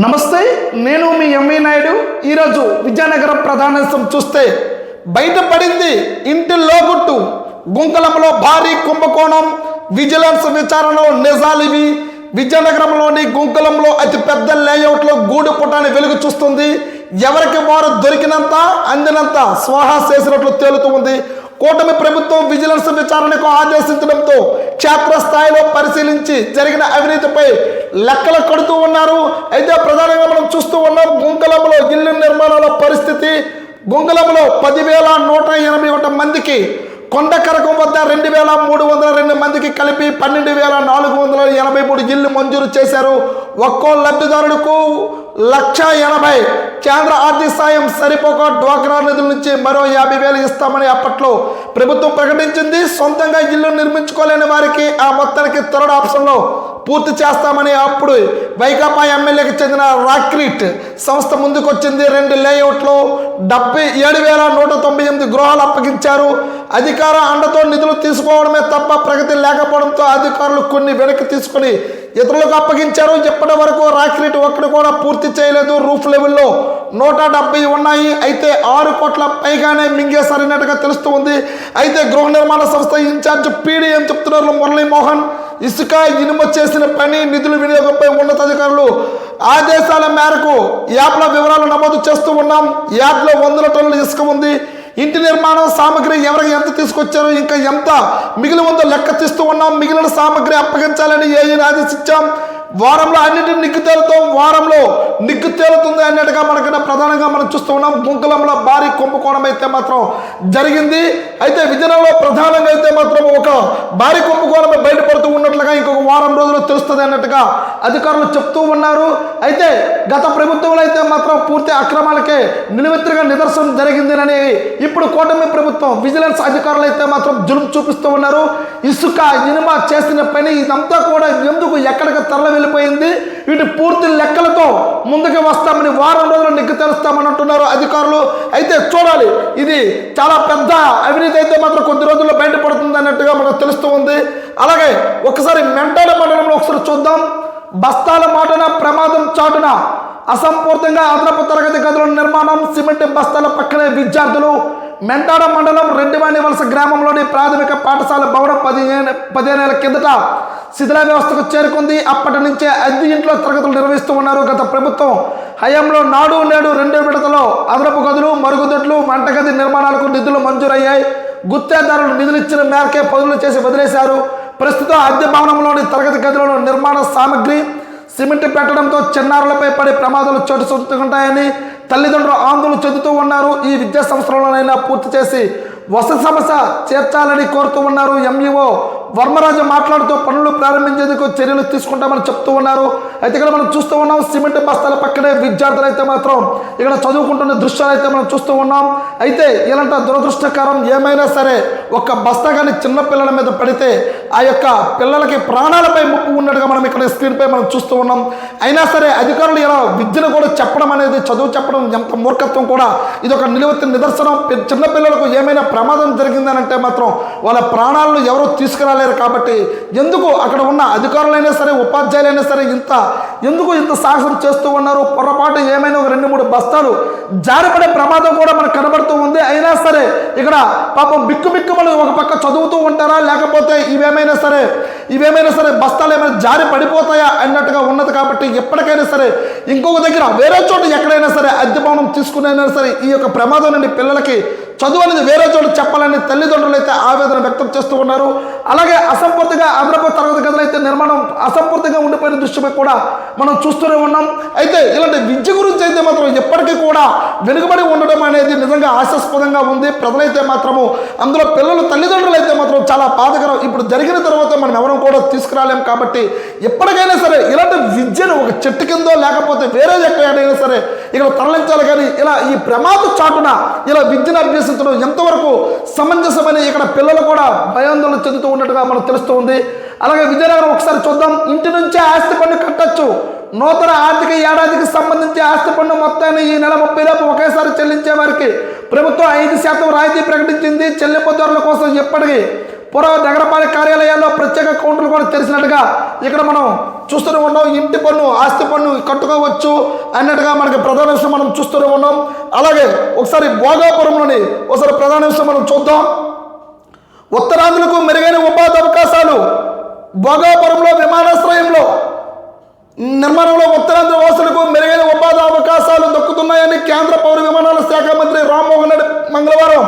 నమస్తే నేను మీ ఎంవి నాయుడు. ఈరోజు విజయనగరం ప్రధానాంశం చూస్తే బయటపడింది ఇంటి లోగుట్టు. గుంకలంలో భారీ కుంభకోణం విజిలెన్స్ విచారణలో నిజాలివి విజయనగరంలోని గుంకలంలో అతి పెద్ద లేఅవుట్లో గూడు పుటాన్ని వెలుగు చూస్తుంది. ఎవరికి వారు దొరికినంత అందినంత స్వాహా చేసినట్లు తేలుతూ ఉంది. కూటమి ప్రభుత్వం విజిలెన్స్ విచారణకు ఆదేశించడంతో క్షేత్రస్థాయిలో పరిశీలించి జరిగిన అవినీతిపై లెక్కలు కడుతూ ఉన్నారు. అయితే ప్రధానంగా మనం చూస్తూ ఉన్నాం గుంకలంలో ఇల్లు నిర్మాణాల పరిస్థితి. గుంగలంలో పదివేల నూట ఎనభై ఒకటి మందికి కొండకరకం వద్ద రెండు వేల మూడు వందల రెండు మందికి కలిపి పన్నెండు వేల నాలుగు వందల ఎనభై మూడు ఇల్లు మంజూరు చేశారు ఒక్కో లబ్ధిదారులకు లక్ష ఎనభై కేంద్ర ఆర్థిక సాయం సరిపోక డ్వాక్రా నిధుల నుంచి మరో యాభై వేలు ఇస్తామని అప్పట్లో ప్రభుత్వం ప్రకటించింది. సొంతంగా ఇల్లు నిర్మించుకోలేని వారికి ఆ మొత్తానికి త్వరడ ఆప్షన్లో పూర్తి చేస్తామని అప్పుడు వైకాపా ఎమ్మెల్యేకి చెందిన రాక్రీట్ సంస్థ ముందుకొచ్చింది. రెండు లేఅవుట్లో డెబ్బై ఏడు వేల నూట తొంభై ఎనిమిది గృహాలు అప్పగించారు. అధికార అండతో నిధులు తీసుకోవడమే తప్ప ప్రగతి లేకపోవడంతో అధికారులు కొన్ని వెనక్కి తీసుకుని ఇతరులకు అప్పగించారు. ఇప్పటి వరకు రాక్రీట్ ఒక్కడు కూడా పూర్తి చేయలేదు. రూఫ్ లెవెల్లో నూట డెబ్బై ఉన్నాయి. అయితే ఆరు కోట్ల పైగానే మింగేశారన్నట్టుగా తెలుస్తూ ఉంది. అయితే గృహ నిర్మాణ సంస్థ ఇన్ఛార్జ్ పీడీ ఏం చెప్తున్నారు మురళీమోహన్? ఇసుక ఇనుమ చేసిన పని నిధుల వినియోగంపై ఉన్నతాధికారులు ఆదేశాల మేరకు యాప్ల వివరాలు నమోదు చేస్తూ ఉన్నాం. యాప్లో వందల టన్నుల ఇసుక ఉంది. ఇంటి నిర్మాణం సామగ్రి ఎవరికి ఎంత తీసుకొచ్చారో ఇంకా ఎంత మిగిలి ఉందో లెక్క తీస్తూ ఉన్నాం. మిగిలిన సామగ్రి అప్పగించాలని ఏఈని ఆదేశించాం. వారంలో అన్నిటి నిగ్గు తేలుతాం వారంలో నిగ్గు తేలుతుంది అన్నట్టుగా మనకి ప్రధానంగా మనం చూస్తూ ఉన్నాం. గుంకులంలో భారీ కుంభకోణం అయితే మాత్రం జరిగింది. అయితే విజయనగరంలో ప్రధానంగా అయితే మాత్రం ఒక భారీ కుంభకోణం బయటపడుతూ ఉన్నట్లుగా ఇంకొక వారం రోజుల్లో తెలుస్తుంది అన్నట్టుగా అధికారులు చెప్తూ ఉన్నారు. అయితే గత ప్రభుత్వంలో అయితే మాత్రం పూర్తి అక్రమాలకే నిలువెత్తుగా నిదర్శనం జరిగిందని ఇప్పుడు కూటమి ప్రభుత్వం విజిలెన్స్ అధికారులు అయితే మాత్రం జులుం చూపిస్తూ ఉన్నారు. ఇసుక ఇనుమ చేసిన పని ఇదంతా కూడా ఎందుకు ఎక్కడికి తరలి వెళ్ళిపోయింది. వీటి పూర్తి లెక్కలతో ముందుకు వస్తామని వారం రోజులు నిగ్గు తెలుస్తామని అంటున్నారు అధికారులు. అయితే చూడాలి ఇది చాలా పెద్ద అవినీతి అయితే మాత్రం కొద్ది రోజుల్లో బయటపడుతుంది అన్నట్టుగా మనకు తెలుస్తూ ఉంది. అలాగే ఒకసారి మెంటాల మండలంలో ఒకసారి చూద్దాం. బస్తాల మాటన ప్రమాదం చాటున అసంపూర్తంగా అదనపు తరగతి గదుల నిర్మాణం సిమెంట్ బస్తాల పక్కనే విద్యార్థులు మెంటాడ మండలం రెడ్డివాణి వలస గ్రామంలోని ప్రాథమిక పాఠశాల భవనం పదిహేను పదిహేను నెలల కిందట శిథిల వ్యవస్థకు చేరుకుంది. అప్పటి నుంచే అద్దె ఇంట్లో తరగతులు నిర్వహిస్తూ ఉన్నారు. గత ప్రభుత్వం హయాంలో నాడు నేడు రెండో విడతలో అదనపు గదులు మరుగుదొడ్లు వంటగది నిర్మాణాలకు నిధులు మంజూరయ్యాయి. గుత్తేదారులు నిధులు ఇచ్చిన మేరకే పనులు చేసి వదిలేశారు. ప్రస్తుతం అద్దె భవనంలోని తరగతి గదులలో నిర్మాణ సామగ్రి సిమెంట్ పెట్టడంతో చిన్నారులపై పడే ప్రమాదాలు చోటు చేసుకుంటాయని తల్లిదండ్రులు ఆందోళన చెందుతూ ఉన్నారు. ఈ విద్యా సంస్థలలోనైనా పూర్తి చేసి వసతి సమస్య చేర్చాలని కోరుతూ ఉన్నారు ఎంఈఓ వర్మరాజు మాట్లాడుతూ పనులు ప్రారంభించేందుకు చర్యలు తీసుకుంటామని చెప్తూ ఉన్నారు. అయితే ఇక్కడ మనం చూస్తూ ఉన్నాం సిమెంట్ బస్తాల పక్కనే విద్యార్థులు అయితే మాత్రం ఇక్కడ చదువుకుంటున్న దృశ్యాలు అయితే మనం చూస్తూ ఉన్నాం. అయితే ఇలాంటి దురదృష్టకరం ఏమైనా సరే ఒక బస్తా కానీ చిన్న పిల్లల మీద పడితే ఆ యొక్క పిల్లలకి ప్రాణాలపై ముప్పు ఉన్నట్టుగా మనం ఇక్కడ స్క్రీన్పై మనం చూస్తూ ఉన్నాం. అయినా సరే అధికారులు ఇలా విద్యను కూడా చెప్పడం అనేది చదువు చెప్పడం ఎంత మూర్ఖత్వం కూడా ఇది ఒక నిలువెత్తిన నిదర్శనం చిన్నపిల్లలకు ఏమైనా ప్రమాదం జరిగిందని అంటే మాత్రం వాళ్ళ ప్రాణాలను ఎవరూ రాలేరు కాబట్టి ఎందుకు అక్కడ ఉన్న అధికారులైనా సరే ఉపాధ్యాయులైనా సరే ఇంత ఎందుకు ఇంత సాహసం చేస్తూ ఉన్నారు? పొరపాటు ఏమైనా ఒక రెండు మూడు బస్తాలు జారిపడే ప్రమాదం కూడా మనకు కనబడుతూ ఉంది. అయినా సరే ఇక్కడ పాపం బిక్కు బిక్కుమలు ఒక పక్క చదువుతూ ఉంటారా? లేకపోతే ఇవేమైనా సరే ఇవేమైనా సరే బస్తాలు ఏమైనా జారి పడిపోతాయా అన్నట్టుగా ఉన్నది కాబట్టి ఎప్పటికైనా సరే ఇంకొక దగ్గర వేరే చోట ఎక్కడైనా సరే అద్దె భవనం తీసుకునైనా సరే ఈ యొక్క ప్రమాదం నుండి పిల్లలకి చదువు అనేది వేరే చోట చెప్పాలని తల్లిదండ్రులు అయితే ఆవేదన వ్యక్తం చేస్తూ ఉన్నారు. అలాగే అసంపూర్తిగా అదనపు తరగతి గదులు అయితే నిర్మాణం అసంపూర్తిగా ఉండిపోయిన దృష్టిపై కూడా మనం చూస్తూనే ఉన్నాం. అయితే ఇలాంటి విద్య గురించి అయితే మాత్రం ఎప్పటికీ కూడా వెనుకబడి ఉండడం అనేది నిజంగా ఆశాస్పదంగా ఉంది. ప్రజలైతే మాత్రము అందులో పిల్లలు తల్లిదండ్రులు అయితే మాత్రం చాలా బాధకరం. ఇప్పుడు జరిగిన తర్వాత మనం ఎవరం కూడా తీసుకురాలేం కాబట్టి ఎప్పటికైనా సరే ఇలాంటి విద్యను ఒక చెట్టు కిందో లేకపోతే వేరే ఎక్కడైనా సరే ఇక్కడ తరలించాలి కానీ ఇలా ఈ ప్రమాద చాటున ఇలా విద్యను పరిస్థితులు ఎంతవరకు సమంజసమని ఇక్కడ పిల్లలు కూడా భయాందోళన చెందుతూ ఉన్నట్టుగా మనకు తెలుస్తూ ఉంది. అలాగే విజయనగరం ఒకసారి చూద్దాం. ఇంటి నుంచే ఆస్తి పన్ను కట్టొచ్చు. నూతన ఆర్థిక ఏడాదికి సంబంధించి ఆస్తి పన్ను మొత్తాన్ని ఈ నెల ముప్పై లోపు ఒకేసారి చెల్లించే వారికి ప్రభుత్వం ఐదు శాతం రాయితీ ప్రకటించింది. చెల్లింపు ధరల కోసం ఎప్పటికీ పూర్వ నగరపాలక కార్యాలయాల్లో ప్రత్యేక కౌంటర్లు కూడా తెరిచినట్టుగా ఇక్కడ మనం చూస్తూనే ఉన్నాం. ఇంటి పన్ను ఆస్తి పన్ను కట్టుకోవచ్చు అన్నట్టుగా మనకి ప్రధాన విషయం మనం చూస్తూనే ఉన్నాం. అలాగే ఒకసారి భోగాపురంలోని ఒకసారి ప్రధాన విషయం మనం చూద్దాం. ఉత్తరాంధ్రులకు మెరుగైన ఉపాధి అవకాశాలు భోగాపురంలో విమానాశ్రయంలో. నిర్మాణంలో ఉత్తరాంధ్ర వాసులకు మెరుగైన ఉపాధి అవకాశాలు దక్కుతున్నాయని కేంద్ర పౌర విమానాల శాఖ మంత్రి రామ్మోహన్ రెడ్డి మంగళవారం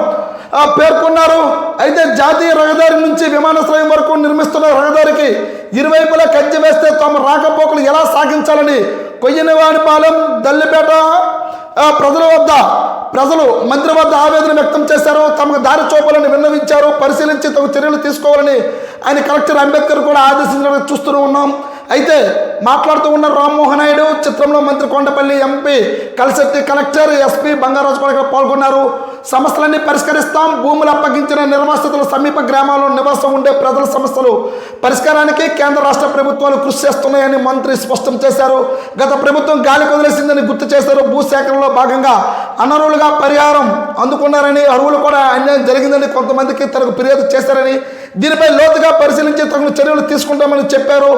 ఆ, పేర్కొన్నారు. అయితే జాతీయ రహదారి నుంచి విమానాశ్రయం వరకు నిర్మిస్తున్న రహదారికి ఇరువైపులా కజ్జి వేస్తే తమ రాకపోకలు ఎలా సాగించాలని కొయ్యనివానిపాలెం దల్లిపేట ప్రజల వద్ద ప్రజలు మంత్రి వద్ద ఆవేదన వ్యక్తం చేశారు. తమకు దారి చూపాలని విన్నవించారు. పరిశీలించి తమ చర్యలు తీసుకోవాలని ఆయన కలెక్టర్ అంబేద్కర్ కూడా ఆదేశించడం చూస్తూనే ఉన్నాం. అయితే మాట్లాడుతూ ఉన్న రామ్మోహన్ నాయుడు చిత్రంలో మంత్రి Kondapalli MP Kalisetti collector SP Bangaraju కూడా ఇక్కడ పాల్గొన్నారు. సమస్యలన్నీ పరిష్కరిస్తాం. భూములు అప్పగించిన నిర్వాసితులు సమీప గ్రామాల్లో నివాసం ఉండే ప్రజల సమస్యలు పరిష్కారానికి కేంద్ర రాష్ట్ర ప్రభుత్వాలు కృషి చేస్తున్నాయని మంత్రి స్పష్టం చేశారు. గత ప్రభుత్వం గాలి వదిలేసిందని గుర్తు చేశారు. భూసేకరణలో భాగంగా అనర్హులుగా పరిహారం అందుకున్నారని అరువులు కూడా అన్యాయం జరిగిందని కొంతమందికి తనకు ఫిర్యాదు చేశారని దీనిపై లోతుగా పరిశీలించి తగిన చర్యలు తీసుకుంటామని చెప్పారు.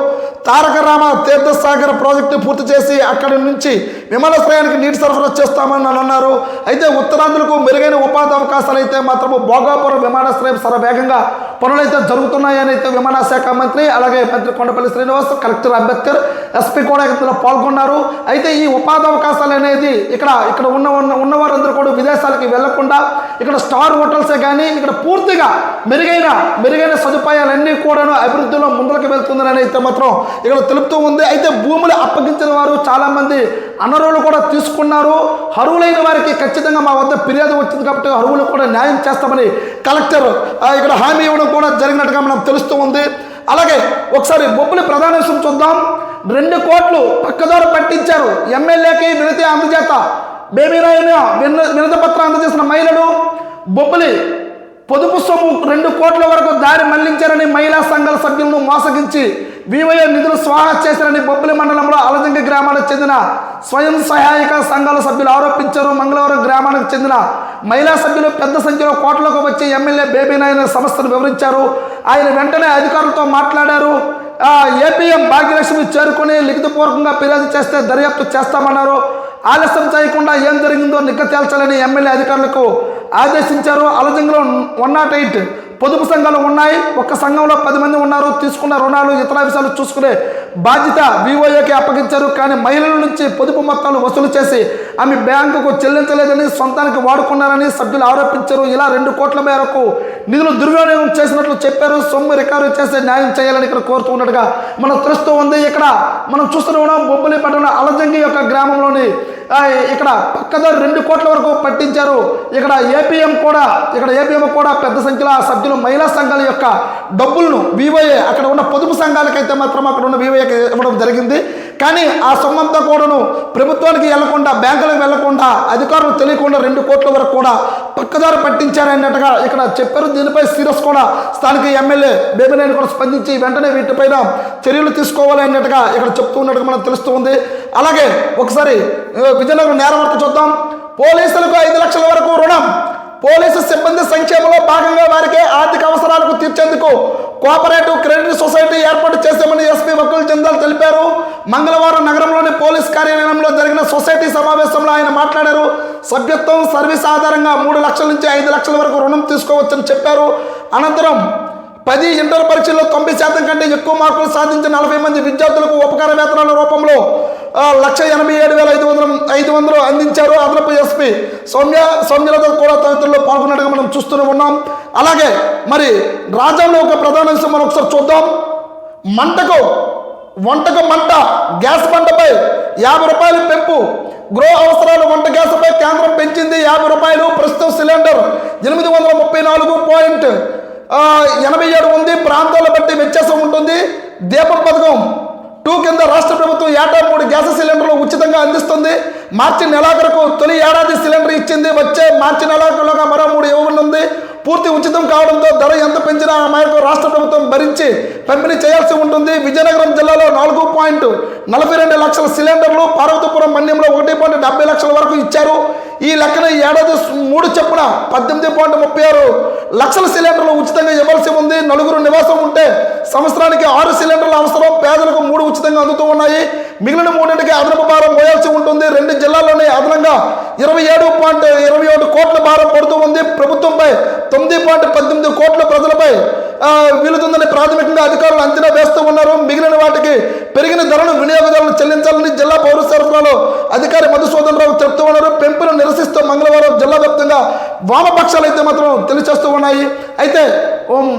తారక రామ తీర్థసాగర్ ప్రాజెక్టు పూర్తి చేసి అక్కడి నుంచి విమానాశ్రయానికి నీటి సరఫరా చేస్తామని అన్నారు. అయితే ఉత్తరాంధ్రులకు మెరుగైన ఉపాధి అవకాశాలు అయితే మాత్రము భోగాపురం విమానాశ్రయం సరవేగంగా పనులైతే జరుగుతున్నాయని అయితే విమాన శాఖ మంత్రి అలాగే మంత్రి కొండపల్లి శ్రీనివాస్ కలెక్టర్ అంబేద్కర్ ఎస్పీ కూడా ఇందులో పాల్గొన్నారు. అయితే ఈ ఉపాధి అవకాశాలు అనేది ఇక్కడ ఇక్కడ ఉన్న ఉన్న ఉన్నవారందరూ కూడా విదేశాలకి వెళ్ళకుండా ఇక్కడ స్టార్ హోటల్సే కానీ ఇక్కడ పూర్తిగా మెరుగైన మెరుగైన సదుపాయాలన్నీ కూడాను అభివృద్ధిలో ముందుకు వెళ్తుందని అయితే మాత్రం ఇక్కడ తెలుపుతూ ఉంది. అయితే భూములు అప్పగించిన వారు చాలామంది అనర్హులు కూడా తీసుకున్నారు. అర్హులైన వారికి ఖచ్చితంగా మా వద్ద ఫిర్యాదు వచ్చింది కాబట్టి అర్హులు కూడా న్యాయం చేస్తామని కలెక్టర్ ఇక్కడ హామీ ఇవ్వడం కూడా జరిగినట్టుగా మనం తెలుస్తూ ఉంది. అలాగే ఒకసారి బొబ్బులి ప్రధాన విషయం చూద్దాం. రెండు కోట్లు పక్కదోర పట్టించారు. ఎమ్మెల్యేకి వినతి అందజేత. బేబీరాయన విన పత్రం అందజేసిన మహిళలు బొబ్బులి పొదుపు సొమ్ము రెండు కోట్ల వరకు దారి మళ్ళించారని మహిళా సంఘాల సభ్యులను మోసగించి వివయ నిధులు స్వాహా చేశారని బొబ్బులి మండలంలో అలజంగి గ్రామానికి చెందిన స్వయం సహాయక సంఘాల సభ్యులు ఆరోపించారు. మంగళవారం గ్రామానికి చెందిన మహిళా సభ్యులు పెద్ద సంఖ్యలో కోట్లకు వచ్చి ఎమ్మెల్యే బేబీ నాయన సమస్యను వివరించారు. ఆయన వెంటనే అధికారులతో మాట్లాడారు. ఏపీఎం భాగ్యలక్ష్మి చేరుకుని లిఖితపూర్వకంగా ఫిర్యాదు చేస్తే దర్యాప్తు చేస్తామన్నారు. ఆలస్యం చేయకుండా ఏం జరిగిందో నిగ్గ తేల్చాలని ఎమ్మెల్యే అధికారులకు ఆదేశించారు. అలజంగలో వన్ నాట్ ఎయిట్ పొదుపు సంఘాలు ఉన్నాయి. ఒక్క సంఘంలో పది మంది ఉన్నారు. తీసుకున్న రుణాలు ఇతర విషయాలు చూసుకునే బాధ్యత వివోఏకి అప్పగించారు. కానీ మహిళల నుంచి పొదుపు మొత్తాలు వసూలు చేసి ఆమె బ్యాంకుకు చెల్లించలేదని సొంతానికి వాడుకున్నారని సభ్యులు ఆరోపించారు. ఇలా రెండు కోట్ల మేరకు నిధులు దుర్వినియోగం చేసినట్లు చెప్పారు. సొమ్ము రికవరీ చేసి న్యాయం చేయాలని ఇక్కడ కోరుతున్నట్టుగా మనం తెలుస్తూ ఉంది. ఇక్కడ మనం చూస్తూనే ఉన్నాం. బొబ్బలి పట్టణ అలజంగి యొక్క గ్రామంలోని ఇక్కడ పక్కదారి రెండు కోట్ల వరకు పట్టించారు. ఇక్కడ ఏపీఎం కూడా ఇక్కడ ఏపీఎం కూడా పెద్ద సంఖ్యలో ఆ సభ్యులు మహిళా సంఘాల యొక్క డబ్బులను వివోఏ అక్కడ ఉన్న పొదుపు సంఘాలకైతే మాత్రం అక్కడ ఉన్న వివోఏకి ఇవ్వడం జరిగింది. కానీ ఆ సొమ్మంతా కూడాను ప్రభుత్వానికి వెళ్ళకుండా బ్యాంకులకు వెళ్ళకుండా అధికారులు తెలియకుండా రెండు కోట్ల వరకు కూడా పక్కదారి పట్టించారన్నట్టుగా ఇక్కడ చెప్పారు. దీనిపై సీరియస్ కూడా స్థానిక ఎమ్మెల్యే బేబినేని కూడా స్పందించి వెంటనే వీటిపైన చర్యలు తీసుకోవాలి అన్నట్టుగా ఇక్కడ చెప్తూ ఉన్నట్టుగా మనకు తెలుస్తుంది అలాగే ఒకసారి విజయనగరం నేరవర్త చూద్దాం. పోలీసులకు ఐదు లక్షల వరకు రుణం. పోలీసు సిబ్బంది సంక్షేమంలో భాగంగా వారికి ఆర్థిక అవసరాలకు తీర్చేందుకు కోఆపరేటివ్ క్రెడిట్ సొసైటీ ఏర్పాటు చేశామని ఎస్పీ వకీల్ చందాల్ తెలిపారు. మంగళవారం నగరంలోని పోలీస్ కార్యాలయంలో జరిగిన సొసైటీ సమావేశంలో ఆయన మాట్లాడారు. సభ్యత్వం సర్వీస్ ఆధారంగా మూడు లక్షల నుంచి ఐదు లక్షల వరకు రుణం తీసుకోవచ్చని చెప్పారు. అనంతరం పది ఇంటర్ పరీక్షల్లో తొంభై శాతం కంటే ఎక్కువ మార్కులు సాధించిన నలభై మంది విద్యార్థులకు ఉపకార వేతనాల రూపంలో లక్ష ఎనభై ఏడు వేల ఐదు వందలు ఐదు వందలు అందించారు అదనపు ఎస్పీ. సౌమ్య సౌమ్యలతో కూడా తదితరులు పాల్గొన్నట్టుగా మనం చూస్తూనే ఉన్నాం. అలాగే మరి రాజ్యంలో ఒక ప్రధాన విషయం మనం ఒకసారి చూద్దాం. మంటకు వంటకు మంట గ్యాస్ మంటపై యాభై రూపాయలు పెంపు. గృహ అవసరాలు వంట గ్యాస్పై కేంద్రం పెంచింది యాభై రూపాయలు. ప్రస్తుతం సిలిండర్ ఎనిమిది వందల ముప్పై నాలుగు పాయింట్ ఎనభై ఏడు ఉంది. ప్రాంతాల బట్టి వ్యత్యాసం ఉంటుంది. దీపం పథకం టూ కింద రాష్ట్ర ఏటా మూడు గ్యాస్ సిలిండర్లు ఉచితంగా అందిస్తుంది. మార్చి నెలాఖరుకు తొలి ఏడాది సిలిండర్ ఇచ్చింది. వచ్చే మార్చి నెలాఖరులోగా మరో మూడు ఇవ్వనుంది. పూర్తి ఉచితం కావడంతో ధర ఎంత పెంచినా ఆ మేరకు రాష్ట్ర ప్రభుత్వం భరించి పంపిణీ చేయాల్సి ఉంటుంది. విజయనగరం జిల్లాలో నాలుగు పాయింట్ నలభై రెండు లక్షల సిలిండర్లు పార్వతీపురం మన్యంలో ఒకటి పాయింట్ డెబ్బై లక్షల వరకు ఇచ్చారు. ఈ లెక్కన ఈ ఏడాది మూడు చెప్పున పద్దెనిమిది పాయింట్ ముప్పై ఆరు లక్షల సిలిండర్లు ఉచితంగా ఇవ్వాల్సి ఉంది. నలుగురు నివాసం ఉంటే సంవత్సరానికి ఆరు సిలిండర్లు అవసరం. పేదలకు మూడు ఉచితంగా అందుతూ ఉన్నాయి. మిగిలిన మూడింటికి అదనపు భారం మోయాల్సి ఉంటుంది. రెండు జిల్లాల్లోనే అదనంగా ఇరవై ఏడు పాయింట్ ఇరవై ఒకటి కోట్ల భారం పడుతూ ఉంది. ప్రభుత్వంపై తొమ్మిది పాయింట్ పద్దెనిమిది కోట్ల ప్రజలపై వీలుతుందని ప్రాథమికంగా అధికారులు అంచనా వేస్తూ ఉన్నారు. మిగిలిన వాటికి పెరిగిన ధరలు వినియోగదారులు చెల్లించాలని జిల్లా అధికారి మధుసూదన్ రావు చెప్తూ ఉన్నారు. పెంపును నిరసిస్తూ మంగళవారం జిల్లా వ్యాప్తంగా వామపక్షాలు అయితే మాత్రం తెలియచేస్తూ ఉన్నాయి. అయితే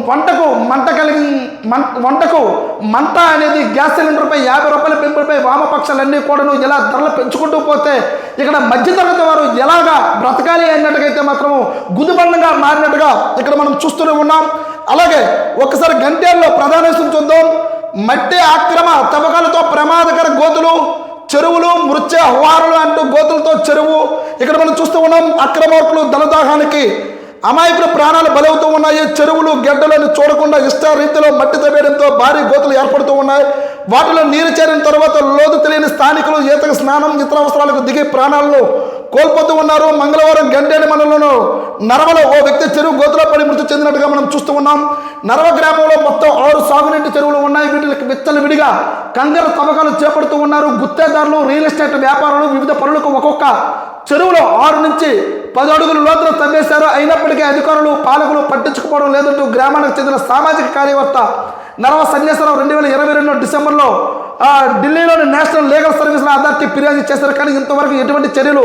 వంటకు మంట కలిగి మం- వంటకు మంట అనేది గ్యాస్ సిలిండర్పై యాభై రూపాయల పెంపులపై వామపక్షాలన్నీ కూడాను ఇలా ధరలు పెంచుకుంటూ పోతే ఇక్కడ మధ్యతరగతి వారు ఎలాగా బ్రతకాలి అన్నట్టుగైతే మాత్రం గుదిబండంగా మారినట్టుగా ఇక్కడ మనం చూస్తూనే ఉన్నాం. అలాగే ఒకసారి గంటేల్లో ప్రధాన చూద్దాం. మట్టి ఆక్రమ తవ్వకాలతో ప్రమాదకర గోతులు చెరువులు మృత్య హువారులు అంటూ గోతులతో చెరువు. ఇక్కడ మనం చూస్తూ ఉన్నాం అక్రమోట్లు ధనదాహానికి అమాయకుల ప్రాణాలు బలవుతూ ఉన్నాయి. చెరువులు గడ్డలను చూడకుండా ఇష్ట రీతిలో మట్టి తవ్వేయడంతో భారీ గోతులు ఏర్పడుతూ ఉన్నాయి. వాటిలో నీరు చేరిన తర్వాత లోతు తెలియని స్థానికులు ఈతకు స్నానం ఇతర అవసరాలకు దిగి ప్రాణాలను కోల్పోతూ ఉన్నారు. మంగళవారం గంటేని మండలంలో నరవలో ఓ వ్యక్తి చెరువు గోతులో పడి మృతి చెందినట్టుగా మనం చూస్తూ ఉన్నాం. నరవ గ్రామంలో మొత్తం ఆరు సాగునీటి చెరువులు ఉన్నాయి. వీటికి విత్తలు విడిగా కందర తవ్వకాలు చేపడుతూ ఉన్నారు. గుత్తేదారులు రియల్ ఎస్టేట్ వ్యాపారులు వివిధ పనులకు ఒక్కొక్క చెరువులో ఆరు నుంచి పది అడుగులు లోతులు తవ్వేశారు. అయినప్పటికీ అధికారులు పాలకులు పట్టించుకోవడం లేదంటూ గ్రామానికి చెందిన సామాజిక కార్యకర్త నరవ సన్యాసరావు రెండు వేల ఇరవై రెండు డిసెంబర్లో ఢిల్లీలోని నేషనల్ లీగల్ సర్వీసుల అథారిటీ ఫిర్యాదు చేశారు. కానీ ఇంతవరకు ఎటువంటి చర్యలు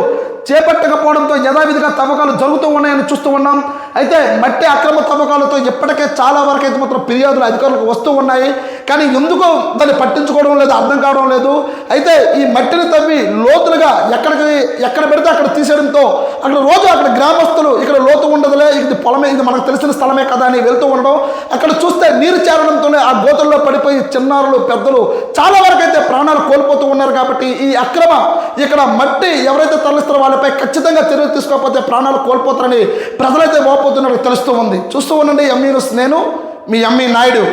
చేపట్టకపోవడంతో యథావిధిగా తవ్వకాలు జరుగుతూ ఉన్నాయని చూస్తూ ఉన్నాం. అయితే మట్టి అక్రమ తవ్వకాలతో ఇప్పటికే చాలా వరకు అయితే మాత్రం ఫిర్యాదులు అధికారులకు వస్తూ ఉన్నాయి. కానీ ఎందుకు దాన్ని పట్టించుకోవడం లేదు అర్థం కావడం లేదు. అయితే ఈ మట్టిని తవ్వి లోతులుగా ఎక్కడికి ఎక్కడ పెడితే అక్కడ తీసేయడంతో అక్కడ రోజు అక్కడ గ్రామస్తులు ఇక్కడ లోతు ఉండదులే ఇది పొలమే ఇది మనకు తెలిసిన స్థలమే కదా అని వెళ్తూ ఉండడం. అక్కడ చూస్తే నీరు చేరడంతోనే ఆ గోతుల్లో పడిపోయి చిన్నారులు పెద్దలు చాలా వరకు అయితే ప్రాణాలు కోల్పోతూ ఉన్నారు కాబట్టి ఈ అక్రమ ఇక్కడ మట్టి ఎవరైతే తరలిస్తారో వాళ్ళపై ఖచ్చితంగా చర్యలు తీసుకోకపోతే ప్రాణాలు కోల్పోతారని ప్రజలైతే పోపోతున్నట్టు తెలుస్తూ ఉంది. చూస్తూ ఉండండి ఎంఈ నేను మీ ఎంఈ నాయుడు.